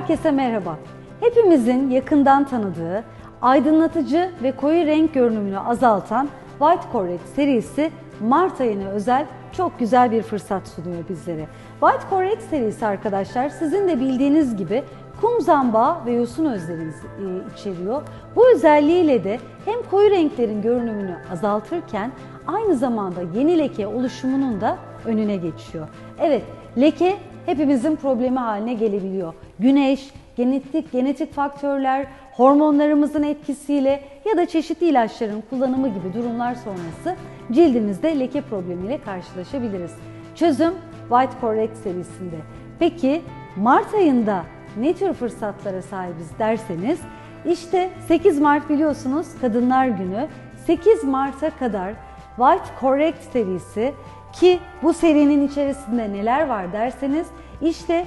Herkese merhaba. Hepimizin yakından tanıdığı, aydınlatıcı ve koyu renk görünümünü azaltan White Correct serisi Mart ayına özel çok güzel bir fırsat sunuyor bizlere. White Correct serisi arkadaşlar sizin de bildiğiniz gibi kum zambağı ve yosun özlerinizi e, içeriyor. Bu özelliğiyle de hem koyu renklerin görünümünü azaltırken aynı zamanda yeni leke oluşumunun da önüne geçiyor. Evet, leke hepimizin problemi haline gelebiliyor. Güneş, genetik genetik faktörler, hormonlarımızın etkisiyle ya da çeşitli ilaçların kullanımı gibi durumlar sonrası cildimizde leke problemiyle karşılaşabiliriz. Çözüm White Correct serisinde. Peki Mart ayında ne tür fırsatlara sahibiz derseniz işte 8 Mart biliyorsunuz Kadınlar Günü. 8 Mart'a kadar White Correct serisi ki bu serinin içerisinde neler var derseniz işte